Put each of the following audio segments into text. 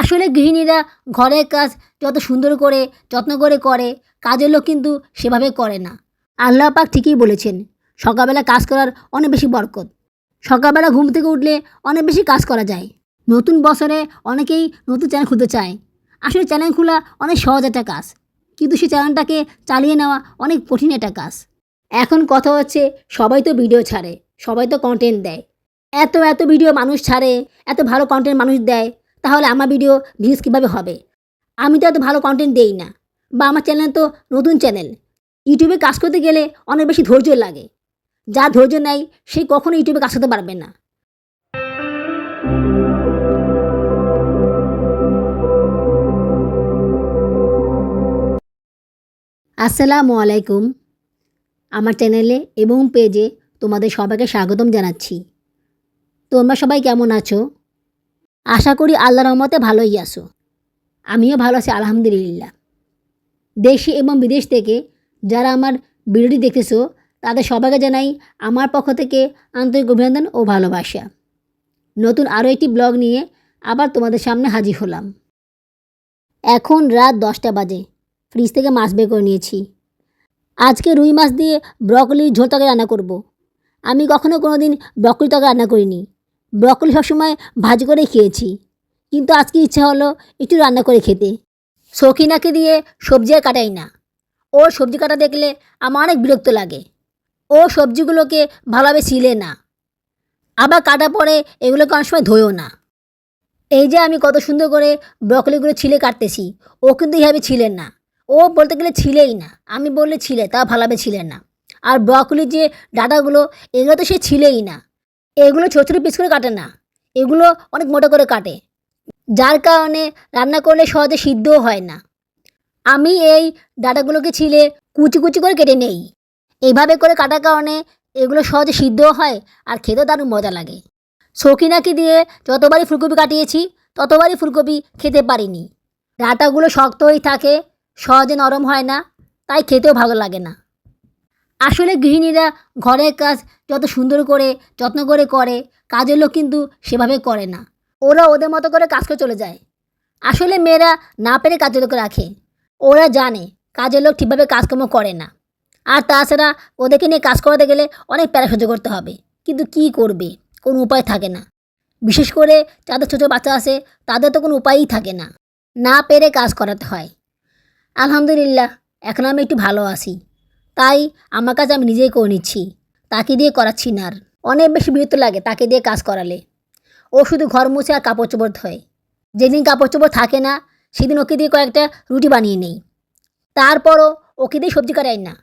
আসলে গৃহিণীরা ঘরের কাজ যত সুন্দর করে, যত্ন করে করে, কাজের লোক কিন্তু সেভাবে করে না। আল্লাহ পাক ঠিকই বলেছেন, সকালবেলা কাজ করার অনেক বেশি বরকত। সকালবেলা ঘুম থেকে উঠলে অনেক বেশি কাজ করা যায়। নতুন বছরে অনেকেই নতুন চ্যানেল খুলতে চায়। আসলে চ্যানেল খোলা অনেক সহজ একটা কাজ। কিন্তু সেই চ্যানেলটাকে চালিয়ে নেওয়া অনেক কঠিন একটা কাজ। এখন কথা হচ্ছে, সবাই তো ভিডিও ছাড়ে, সবাই তো কন্টেন্ট দেয়। এত এত ভিডিও মানুষ ছাড়ে, এত ভালো কন্টেন্ট মানুষ দেয় তাহলে আমার ভিডিও ভিউজ কীভাবে হবে? আমি তো এত ভালো কন্টেন্ট দেই না। বা আমার চ্যানেল তো নতুন চ্যানেল ইউটিউবে কাজ করতে গেলে অনেক বেশি ধৈর্য লাগে। যা ধৈর্য নেয়, সে কখনো ইউটিউবে কাজ করতে পারবে না। আসসালামু আলাইকুম। আমার চ্যানেলে এবং পেজে তোমাদের সবাইকে স্বাগতম জানাচ্ছি। তোমরা সবাই কেমন আছো? আশা করি আল্লাহ রহমতে ভালোই আছো। আমিও ভালো আছি, আলহামদুলিল্লাহ। দেশে এবং বিদেশ থেকে যারা আমার ভিডিওটি দেখেছ তাদের সবাইকে জানাই আমার পক্ষ থেকে আন্তরিক অভিনন্দন ও ভালোবাসা। নতুন আরও একটি ব্লগ নিয়ে আবার তোমাদের সামনে হাজির হলাম। এখন রাত দশটা বাজে, ফ্রিজ থেকে মাছ বের করে নিয়েছি। আজকে রুই মাছ দিয়ে ব্রকলির ঝোল তরকারি রান্না করব। আমি কখনো কোনো দিন ব্রকলি তরকারি রান্না করিনি। ব্রকলি সবসময় ভাজ করে খেয়েছি। কিন্তু আজকে ইচ্ছা হলো একটু রান্না করে খেতে। সখিনাকে দিয়ে সবজি আর কাটাই না। ওর সবজি কাটা দেখলে আমার অনেক বিরক্ত লাগে। ও সবজিগুলোকে ভালোভাবে ছিলে না। আবার কাটা পরে এগুলোকে অনেক সময় ধোয়ও না। এই যে আমি কত সুন্দর করে ব্রকলিগুলো ছিলে কাটতেছি, ও কিন্তু এইভাবে ছিলেন না। ও বলতে গেলে ছিলেই না। আমি বললে ছিলে, তা ভালোভাবে ছিলেন না। আর ব্রকলির যে ডাটাগুলো, এগুলো তো সে ছিলেই না। এগুলো ছোটো ছোটো পিস করে কাটে না। এগুলো অনেক মোটা করে কাটে। যার কারণে রান্না করলে সহজে সিদ্ধও হয় না। আমি এই ডাটাগুলোকে ছিলে কুচি কুচি করে কেটে নেই। এইভাবে করে কাটার কারণে এগুলো সহজে সিদ্ধও হয় আর খেতেও দারুণ মজা লাগে। সখিনাকে দিয়ে যতবারই ফুলকপি কাটিয়েছি, ততবারই ফুলকপি খেতে পারিনি। ডাটাগুলো শক্ত হয়েই থাকে, সহজে নরম হয় না, তাই খেতেও ভালো লাগে না। আসলে গৃহিণীরা ঘরের কাজ যত সুন্দর করে, যত্ন করে করে, কাজের লোক কিন্তু সেভাবে করে না। ওরা ওদের মতো করে কাজ করে চলে যায়। আসলে মেয়েরা না পেরে কাজের লোক রাখে। ওরা জানে কাজের লোক ঠিকভাবে কাজকর্ম করে না। আর তাছাড়া ওদেরকে নিয়ে কাজ করাতে গেলে অনেক প্যারা সহ্য করতে হবে। কিন্তু কি করবে? কোনো উপায় থাকে না। বিশেষ করে যাদের ছোটো বাচ্চা আছে, তাদের তো কোনো উপায়ই থাকে না। না পেরে কাজ করাতে হয়। আলহামদুলিল্লাহ, এখন আমি একটু ভালো আছি। তাই আমার কাজ আমি নিজেই করে নিচ্ছি। তাকে দিয়ে করাচ্ছি না আর অনেক বেশি বিরক্ত লাগে তাকে দিয়ে কাজ করালে। ও শুধু ঘর মুছে আর কাপড় চোপড় ধোয়। যেদিন কাপড় চোপড় থাকে না, সেদিন ওকে দিয়ে কয়েকটা রুটি বানিয়ে নেই। তারপরও ওকে দিয়ে সবজি কাটাই না।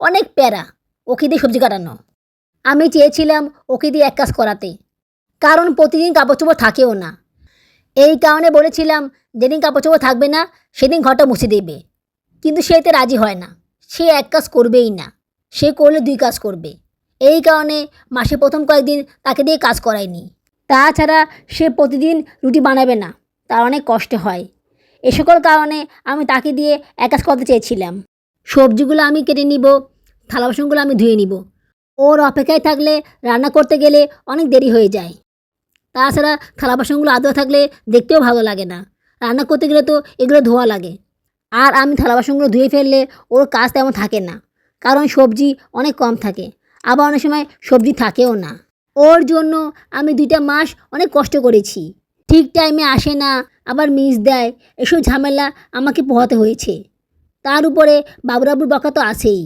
অনেক প্যারা ওকে দিয়ে সবজি কাটানো। আমি চেয়েছিলাম ওকে দিয়ে এক কাজ করাতে। কারণ প্রতিদিন কাপড় চোপড় থাকেও না। এই কারণে বলেছিলাম, যেদিন কাপড় চোপড় থাকবে না, সেদিন ঘরটা মুছে দেবে। কিন্তু সে এতে রাজি হয় না। সে এক কাজ করবেই না। সে করলে দুই কাজ করবে। এই কারণে মাসে প্রথম কয়েকদিন তাকে দিয়ে কাজ করায়নি। তাছাড়া সে প্রতিদিন রুটি বানাবে না, তার অনেক কষ্ট হয়। এ সকল কারণে আমি তাকে দিয়ে এক কাজ করতে চেয়েছিলাম। সবজিগুলো আমি কেটে নিব, থালা বাসনগুলো আমি ধুয়ে নিব। ওর অপেক্ষায় থাকলে, রান্না করতে গেলে অনেক দেরি হয়ে যায়। তাছাড়া থালা বাসনগুলো আদৌ থাকলে দেখতেও ভালো লাগে না। রান্না করতে গেলে তো এগুলো ধোয়া লাগে। আর আমি থালা বাসনগুলো ধুয়ে ফেললে ওর কাজ তেমন থাকে না। কারণ সবজি অনেক কম থাকে, আবার অনেক সময় সবজি থাকেও না। ওর জন্য আমি দুইটা মাস অনেক কষ্ট করেছি। ঠিক টাইমে আসে না, আবার মিস দেয়। এসব ঝামেলা আমাকে পোহাতে হয়েছে। তার উপরে বাবুরাবুর বকা তো আছেই।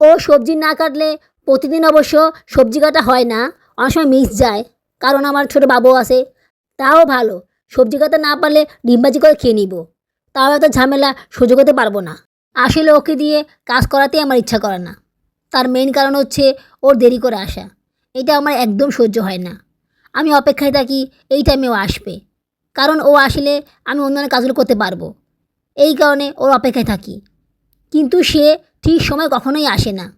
ও সবজি না কাটলে প্রতিদিন অবশ্য সবজি কাটা হয় না, অনেক সময় মিস যায়। কারণ আমার ছোটো বাবু আছে, তাও ভালো। সবজি কাটা না পারলে ডিমবাজি করে খেয়ে নিব। তাও এত ঝামেলা সহ্য করতে পারব না। আসলে ওকে দিয়ে কাজ করাতেই আমার ইচ্ছা করে না। তার মেইন কারণ হচ্ছে ওর দেরি করে আসা। এটা আমার একদম সহ্য হয় না। আমি অপেক্ষায় থাকি এই টাইমে ও আসবে। কারণ ও আসলে আমি অন্যান্য কাজগুলো করতে পারব। এই কারণে ওর অপেক্ষায় থাকি। কিন্তু সে ঠিক সময় কখনোই আসে না।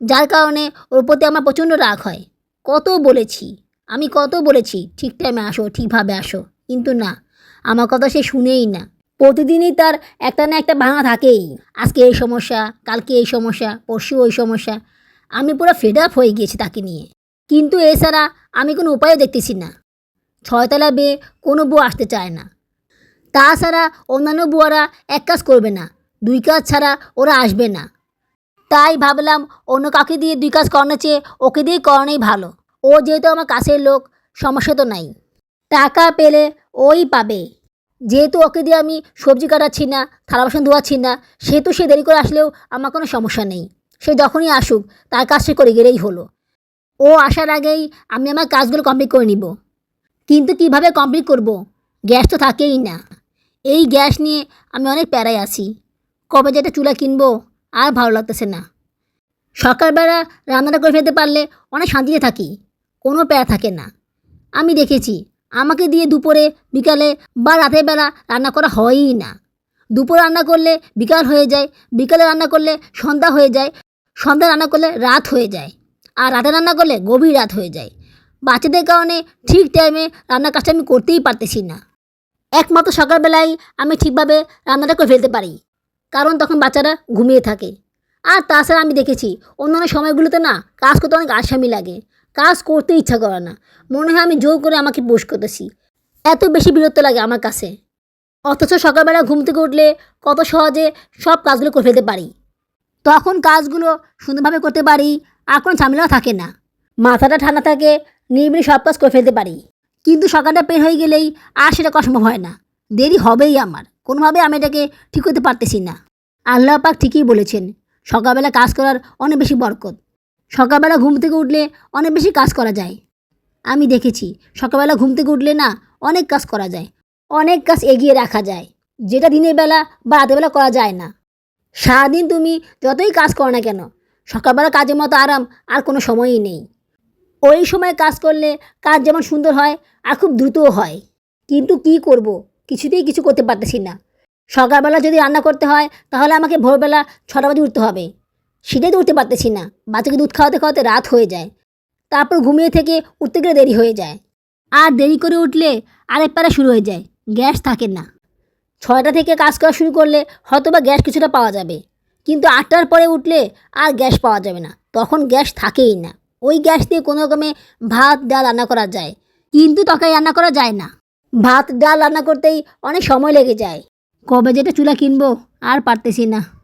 যার কারণে ওর প্রতি আমার প্রচণ্ড রাগ হয়। কত বলেছি? আমি কত বলেছি, ঠিক টাইমে আসো, ঠিকভাবে আসো। কিন্তু না, আমার কথা সে শুনেই না। প্রতিদিনই তার একটা না একটা ভাঙা থাকেই। আজকে এই সমস্যা, কালকে এই সমস্যা, পরশু ওই সমস্যা। আমি পুরো ফেড আপ হয়ে গিয়েছি তাকে নিয়ে। কিন্তু এছাড়া আমি কোনো উপায়ও দেখতেছি না। ছয়তলা বেয়ে কোনো বউ আসতে চায় না। তাছাড়া অন্যান্য বুয়ারা এক কাজ করবে না। দুই কাজ ছাড়া ওরা আসবে না। তাই ভাবলাম অন্য কাউকে দিয়ে দুই কাজ করানোর চেয়ে ওকে দিয়ে করানোই ভালো। ও যেহেতু আমার কাছের লোক, সমস্যা তো নাই। টাকা পেলে ওই পাবে। যেহেতু ওকে দিয়ে আমি সবজি কাটাচ্ছি না, থালা বাসন ধোয়াচ্ছি না, সেহেতু সে দেরি করে আসলেও আমার কোনো সমস্যা নেই। সে যখনই আসুক, তার কাজ সে করে গেলেই হলো। ও আসার আগেই আমি আমার কাজগুলো কমপ্লিট করে নিব। কিন্তু কীভাবে কমপ্লিট করব? গ্যাস তো থাকেই না। এই গ্যাস নিয়ে আমি অনেক প্যারায় আছি। কবে যেটা চুলা কিনবো, আর ভালো লাগতেছে না। সকালবেলা রান্নাটা করে ফেলতে পারলে অনেক শান্তিতে থাকি, কোনো প্যারা থাকে না। আমি দেখেছি আমাকে দিয়ে দুপুরে, বিকালে বা রাতের বেলা রান্না করা হয়ই না। দুপুরে রান্না করলে বিকাল হয়ে যায়, বিকালে রান্না করলে সন্ধ্যা হয়ে যায়, সন্ধ্যা রান্না করলে রাত হয়ে যায়, আর রাতে রান্না করলে গভীর রাত হয়ে যায়। বাচ্চাদের কারণে ঠিক টাইমে রান্নার কাজটা আমি করতেই পারতেছি না। একমাত্র সকালবেলায় আমি ঠিকভাবে রান্নাটা করে ফেলতে পারি, কারণ তখন বাচ্চারা ঘুমিয়ে থাকে। আর তাছাড়া আমি দেখেছি, অন্যান্য সময়গুলোতে না, কাজ করতে অনেক আসামি লাগে। কাজ করতে ইচ্ছা করে না। মনে হয় আমি জোর করে আমাকে পোষ করতেছি। এত বেশি বিরক্ত লাগে আমার কাছে। অথচ সকালবেলা ঘুম থেকে উঠলে কত সহজে সব কাজগুলো করে ফেলতে পারি। তখন কাজগুলো সুন্দরভাবে করতে পারি, আর কোনো ঝামেলাও থাকে না। মাথাটা ঠান্ডা থাকে নির্বিড়ি সব কাজ করে ফেলতে পারি। কিন্তু সকালটা পের হয়ে গেলেই আর সেটা সম্ভব হয় না। দেরি হবেই আমার। কোনোভাবে আমি এটাকে ঠিক করতে পারতেছি না। আল্লাহ পাক ঠিকই বলেছেন, সকালবেলা কাজ করার অনেক বেশি বরকত। সকালবেলা ঘুম থেকে উঠলে অনেক বেশি কাজ করা যায়। আমি দেখেছি, সকালবেলা ঘুম থেকে উঠলে না অনেক কাজ করা যায়, অনেক কাজ এগিয়ে রাখা যায়, যেটা দিনের বেলা বা বেলা করা যায় না। সারাদিন তুমি যতই কাজ করো না কেন, সকালবেলা কাজের মতো আরাম আর কোনো সময়ই নেই। ওই সময় কাজ করলে কাজ যেমন সুন্দর হয় আর খুব দ্রুতও হয়, কিন্তু কি করব? কিছুতেই কিছু করতে পারতেছি না। সকালবেলা যদি রান্না করতে হয়, তাহলে আমাকে ভোরবেলা ছটা বাজে উঠতে হবে। সেটাই তো উঠতে পারতেছি না। বাচ্চাকে দুধ খাওয়াতে খাওয়াতে রাত হয়ে যায়। তারপর ঘুমিয়ে থেকে উঠতে গেলে দেরি হয়ে যায়। আর দেরি করে উঠলে আরেক পারা শুরু হয়ে যায়। গ্যাস থাকে না। ছয়টা থেকে কাজ করা শুরু করলে হয়তো বা গ্যাস কিছুটা পাওয়া যাবে। কিন্তু আটটার পরে উঠলে আর গ্যাস পাওয়া যাবে না। তখন গ্যাস থাকেই না। ওই গ্যাস দিয়ে কোনো রকমে ভাত, ডাল রান্না করা যায়। কিন্তু তরকারি রান্না করা যায় না। ভাত, ডাল রান্না করতেই অনেক সময় লেগে যায়। কবে যেটা চুলা কিনবো আর পারতেছি না।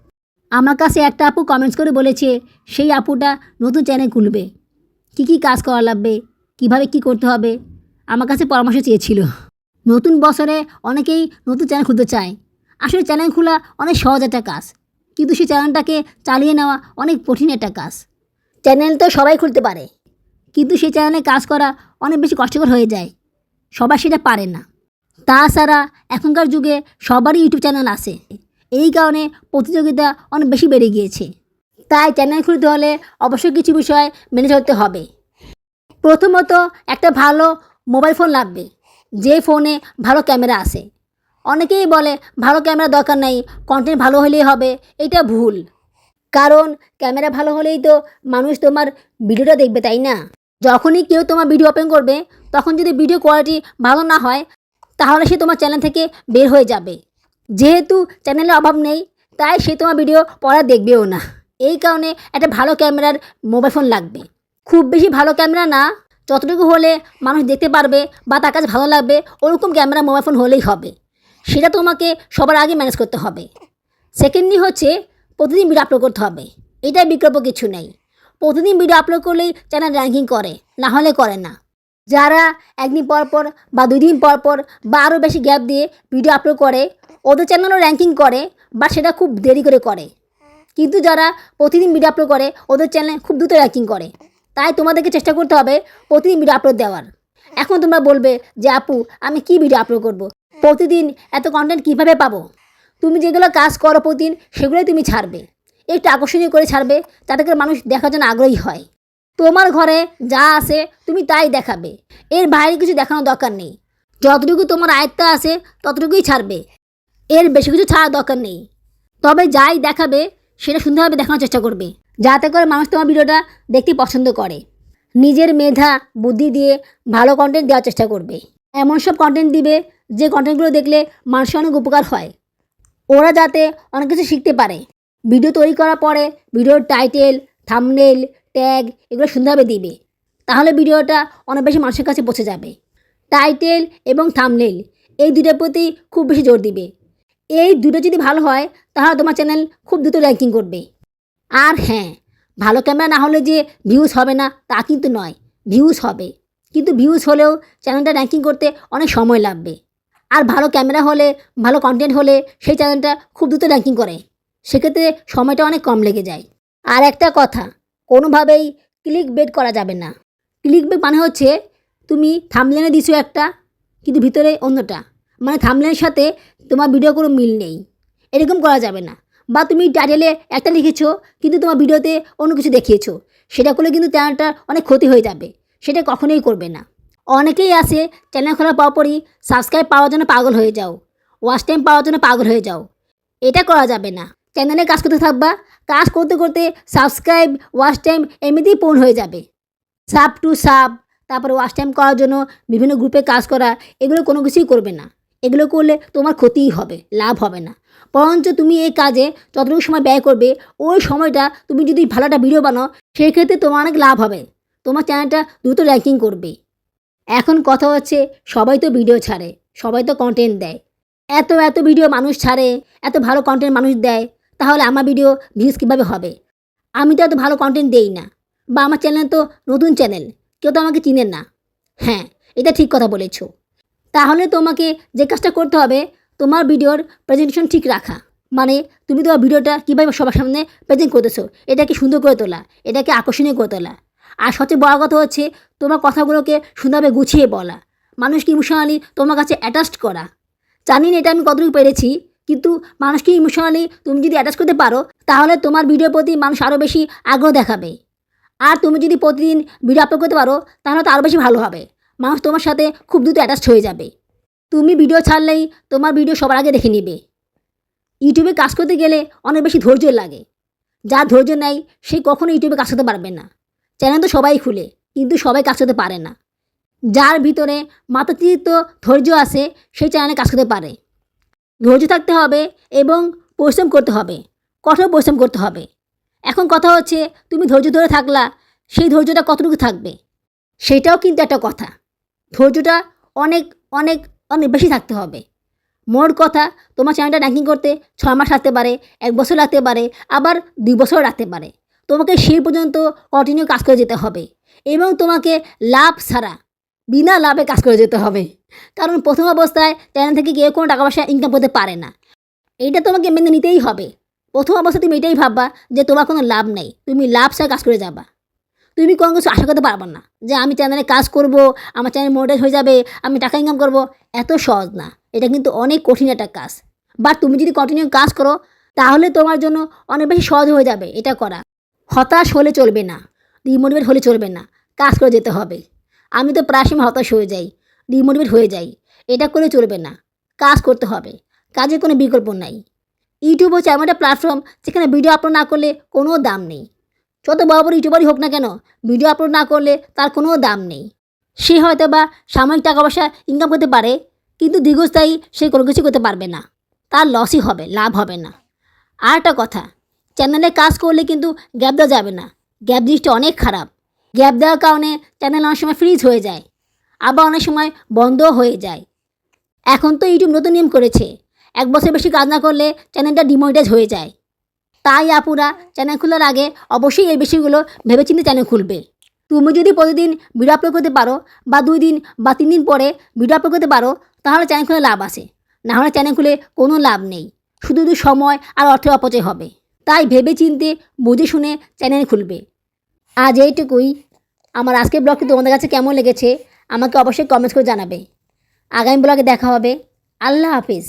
আমার কাছে একটা আপু কমেন্টস করে বলেছে, সেই আপুটা নতুন চ্যানেল খুলবে। কী কী কাজ করা লাগবে? কীভাবে কি করতে হবে? আমার কাছে পরামর্শ চেয়েছিল। নতুন বছরে অনেকেই নতুন চ্যানেল খুলতে চায়। আসলে চ্যানেল খোলা অনেক সহজ একটা কাজ। কিন্তু সেই চ্যানেলটাকে চালিয়ে নেওয়া অনেক কঠিন একটা কাজ। চ্যানেল তো সবাই খুলতে পারে। কিন্তু সেই চ্যানেলে কাজ করা অনেক বেশি কষ্টকর হয়ে যায়। সবাই সেটা পারে না। তাছাড়া এখনকার যুগে সবারই ইউটিউব চ্যানেল আছে। এই কারণে প্রতিযোগিতা অনেক বেশি বেড়ে গিয়েছে। তাই চ্যানেল খুলতে হলে অবশ্যই কিছু বিষয় মেনে চলতে হবে। প্রথমত, একটা ভালো মোবাইল ফোন লাগবে, যে ফোনে ভালো ক্যামেরা আছে। অনেকেই বলে, ভালো ক্যামেরা দরকার নেই কন্টেন্ট ভালো হলেই হবে। এটা ভুল। কারণ ক্যামেরা ভালো হলেই তো মানুষ তোমার ভিডিওটা দেখবে, তাই না? যখনই কেউ তোমার ভিডিও ওপেন করবে, তখন যদি ভিডিও কোয়ালিটি ভালো না হয়, তাহলে সে তোমার চ্যানেল থেকে বের হয়ে যাবে। যেহেতু চ্যানেলের অভাব নেই, তাই সে তোমার ভিডিও পড়া দেখবেও না। এই কারণে একটা ভালো ক্যামেরার মোবাইল ফোন লাগবে। খুব বেশি ভালো ক্যামেরা না, যতটুকু হলে মানুষ দেখতে পারবে বা তার কাছে ভালো লাগবে, ওরকম ক্যামেরা মোবাইল ফোন হলেই হবে। সেটা তোমাকে সবার আগে ম্যানেজ করতে হবে। সেকেন্ডলি হচ্ছে, প্রতিদিন ভিডিও আপলোড করতে হবে। এটাই বিকল্প কিছু নেই। প্রতিদিন ভিডিও আপলোড করলেই চ্যানেল র্যাঙ্কিং করে, না হলে করে না। যারা একদিন পর পর বা দুই দিন পর পর বা আরও বেশি গ্যাপ দিয়ে ভিডিও আপলোড করে ওদের চ্যানেলও র্যাঙ্কিং করে বা সেটা খুব দেরি করে করে। কিন্তু যারা প্রতিদিন ভিডিও আপলোড করে, ওদের চ্যানেল খুব দ্রুত র্যাঙ্কিং করে। তাই তোমাদেরকে চেষ্টা করতে হবে প্রতিদিন ভিডিও আপলোড দেওয়ার। এখন তোমরা বলবে যে, আপু, আমি কি ভিডিও আপলোড করব। প্রতিদিন এত কন্টেন্ট কীভাবে পাবো? তুমি যেগুলো কাজ করো প্রতিদিন, সেগুলোই তুমি ছাড়বে। একটু আকর্ষণীয় করে ছাড়বে যাতে করে মানুষ দেখার জন্য আগ্রহী হয়। তোমার ঘরে যা আছে, তুমি তাই দেখাবে। এর বাইরে কিছু দেখানোর দরকার নেই। যতটুকু তোমার আয়ত্তা আছে, ততটুকুই ছাড়বে। এর বেশি কিছু ছাড়ার দরকার নেই। তবে যাই দেখাবে, সেটা সুন্দরভাবে দেখানোর চেষ্টা করবে। যাতে করে মানুষ তোমার ভিডিওটা দেখতে পছন্দ করে। নিজের মেধা, বুদ্ধি দিয়ে ভালো কন্টেন্ট দেওয়ার চেষ্টা করবে। এমন সব কন্টেন্ট দিবে, যে কন্টেন্টগুলো দেখলে মানুষের অনেক উপকার হয়। ওরা যাতে অনেক কিছু শিখতে পারে। ভিডিও তৈরি করার পরে ভিডিওর টাইটেল থামনেল ট্যাগ এগুলো সুন্দরভাবে দিবে। তাহলে ভিডিওটা অনেক বেশি মানুষের কাছে পৌঁছে যাবে। টাইটেল এবং থামনেল এই দুটোর প্রতি খুব বেশি জোর দিবে। এই দুটো যদি ভালো হয়, তাহলে তোমার চ্যানেল খুব দ্রুত র্যাঙ্কিং করবে। আর হ্যাঁ ভালো ক্যামেরা না হলে যে ভিউজ হবে না, তা কিন্তু নয়। ভিউজ হবে। কিন্তু ভিউজ হলেও চ্যানেলটা র্যাঙ্কিং করতে অনেক সময় লাগবে। আর ভালো ক্যামেরা হলে, ভালো কন্টেন্ট হলে সেই চ্যানেলটা খুব দ্রুত র্যাঙ্কিং করে। সেক্ষেত্রে সময়টা অনেক কম লেগে যায়। আর একটা কথা, কোনোভাবেই ক্লিক বেড করা যাবে না। ক্লিক বেড মানে হচ্ছে, তুমি থামলেনে দিছো একটা, কিন্তু ভিতরে অন্যটা। মানে থামলেনের সাথে তোমার ভিডিও কোনো মিল নেই। এরকম করা যাবে না। বা তুমি টাইটেলে একটা লিখেছো, কিন্তু তোমার ভিডিওতে অন্য কিছু দেখিয়েছো। সেটা করলে কিন্তু চ্যানেলটার অনেক ক্ষতি হয়ে যাবে। সেটা কখনোই করবে না। অনেকেই আছে চ্যানেল খোলার পরপরই সাবস্ক্রাইব পাওয়ার জন্য পাগল হয়ে যাও। ওয়াচ টাইম পাওয়ার জন্য পাগল হয়ে যাও। এটা করা যাবে না। চ্যানেলে কাজ করতে থাকবা। কাজ করতে করতে সাবস্ক্রাইব ওয়াচ টাইম এমনিতেই পূর্ণ হয়ে যাবে। সাব টু সাব তারপরে ওয়াচ টাইম করার জন্য বিভিন্ন গ্রুপে কাজ করা, এগুলো কোনো কিছুই করবে না। এগুলো করলে তোমার ক্ষতিই হবে, লাভ হবে না। বরঞ্চ তুমি এই কাজে যতটুকু সময় ব্যয় করবে, ওই সময়টা তুমি যদি ভালো একটা ভিডিও বানাও, সেক্ষেত্রে তোমার অনেক লাভ হবে। তোমার চ্যানেলটা দ্রুত র্যাঙ্কিং করবে। এখন কথা হচ্ছে, সবাই তো ভিডিও ছাড়ে, সবাই তো কন্টেন্ট দেয়। এত এত ভিডিও মানুষ ছাড়ে, এত ভালো কন্টেন্ট মানুষ দেয়, তাহলে আমার ভিডিও ভিউজ কীভাবে হবে? আমি তো এত ভালো কন্টেন্ট দেই না, বা আমার চ্যানেল তো নতুন চ্যানেল কেউ তো আমাকে চিনেন না। হ্যাঁ এটা ঠিক কথা বলেছ। তাহলে তোমাকে যে কাজটা করতে হবে, তোমার ভিডিওর প্রেজেন্টেশন ঠিক রাখা। মানে তুমি তোমার ভিডিওটা কীভাবে সবার সামনে প্রেজেন্ট করতেছো, এটাকে সুন্দর করে তোলা, এটাকে আকর্ষণীয় করে তোলা। আর সবচেয়ে বড় কথা হচ্ছে, তোমার কথাগুলোকে সুন্দরভাবে গুছিয়ে বলা। মানুষকে ইমোশনালি তোমার কাছে অ্যাটাচড করা। জানি না এটা আমি কতটুকু পেরেছি, কিন্তু মানুষকে ইমোশনালি তুমি যদি অ্যাটাচ করতে পারো, তাহলে তোমার ভিডিওর প্রতি মানুষ আরও বেশি আগ্রহ দেখাবে। আর তুমি যদি প্রতিদিন ভিডিও আপলোড করতে পারো, তাহলে তো আরও বেশি ভালো হবে। মানুষ তোমার সাথে খুব দ্রুত অ্যাটাচড হয়ে যাবে। তুমি ভিডিও ছাড়লেই তোমার ভিডিও সবার আগে দেখে নেবে। ইউটিউবে কাজ করতে গেলে অনেক বেশি ধৈর্য লাগে। যার ধৈর্য নেই, সে কখনো ইউটিউবে কাজ করতে পারবে না। চ্যানেল তো সবাই খুলে, কিন্তু সবাই কাজ করতে পারে না। যার ভিতরে মাতাতীত ধৈর্য আছে সেই চ্যানেলে কাজ করতে পারে। ধৈর্য থাকতে হবে এবং পরিশ্রম করতে হবে, কঠোর পরিশ্রম করতে হবে। এখন কথা হচ্ছে, তুমি ধৈর্য ধরে থাকলা, সেই ধৈর্যটা কতটুকু থাকবে? সেটাও কিন্তু একটা কথা। ধৈর্যটা অনেক অনেক অনেক বেশি থাকতে হবে। মোট কথা, তোমার চ্যানেলটা র্যাঙ্কিং করতে ছয় মাস লাগতে পারে, এক বছর লাগতে পারে, আবার দুই বছর লাগতে পারে। তোমাকে সেই পর্যন্ত কন্টিনিউ কাজ করে যেতে হবে এবং তোমাকে লাভ ছাড়া, বিনা লাভে কাজ করে যেতে হবে। কারণ প্রথম অবস্থায় চ্যানেল থেকে কেউ কোনো টাকা পয়সা ইনকাম করতে পারে না। এইটা তোমাকে মেনে নিতেই হবে। প্রথম অবস্থায় তুমি এটাই ভাববা যে তোমার কোনো লাভ নেই, তুমি লাভ ছাড়া কাজ করে যাবা। তুমি কোনো কিছু আশা করতে পারবে না যে আমি চ্যানেলে কাজ করব, আমার চ্যানেল মোটাইজ হয়ে যাবে, আমি টাকা ইনকাম করব, এত সহজ না। এটা কিন্তু অনেক কঠিন একটা কাজ। বাট তুমি যদি কন্টিনিউ কাজ করো, তাহলে তোমার জন্য অনেক বেশি সহজ হয়ে যাবে এটা করা। হতাশ হলে চলবে না ডিমোটিভেট হলে চলবে না, কাজ করে যেতে হবে। আমি তো প্রায় সময় হতাশ হয়ে যাই ডিমোটিভেট হয়ে যাই, এটা করে চলবে না, কাজ করতে হবে, কাজের কোনো বিকল্প নাই। ইউটিউব হচ্ছে এমন একটা প্ল্যাটফর্ম যেখানে ভিডিও আপলোড না করলে কোনো দাম নেই। যত বড় বড় ইউটিউবারই হোক না কেন ভিডিও আপলোড না করলে তার কোনো দাম নেই। সে হয়তো বা সাময়িক টাকা পয়সা ইনকাম করতে পারে, কিন্তু দীর্ঘস্থায়ী সে কোনো কিছু করতে পারবে না। তার লসই হবে, লাভ হবে না। আর একটা কথা চ্যানেলে কাজ করলে কিন্তু গ্যাপ দেওয়া যাবে না। গ্যাপ জিনিসটা অনেক খারাপ। গ্যাপ দেওয়ার কারণে চ্যানেল অনেক সময় ফ্রিজ হয়ে যায়, আবার অনেক সময় বন্ধও হয়ে যায়। এখন তো ইউটিউব নতুন নিয়ম করেছে। এক বছর বেশি কাজ না করলে চ্যানেলটা ডিমনিটাইজ হয়ে যায়। তাই আপুরা চ্যানেল খোলার আগে অবশ্যই এই বিষয়গুলো ভেবেচিন্তে চ্যানেল খুলবে। তুমি যদি প্রতিদিন ভিডিও আপলোড করতে পারো বা দুই দিন বা তিন দিন পরে ভিডিও আপলোড করতে পারো, তাহলে চ্যানেল খুলে লাভ আছে। না হলে চ্যানেল খুলে কোনো লাভ নেই। শুধু শুধু সময় আর অর্থের অপচয় হবে। তাই ভেবে চিনতে বুঝে শুনে চ্যানেল খুলবে। আজ এইটুকুই। আমার আজকের ব্লগটি তোমাদের কাছে কেমন লেগেছে, আমাকে অবশ্যই কমেন্টস করে জানাবে। আগামী ব্লগে দেখা হবে। আল্লাহ হাফিজ।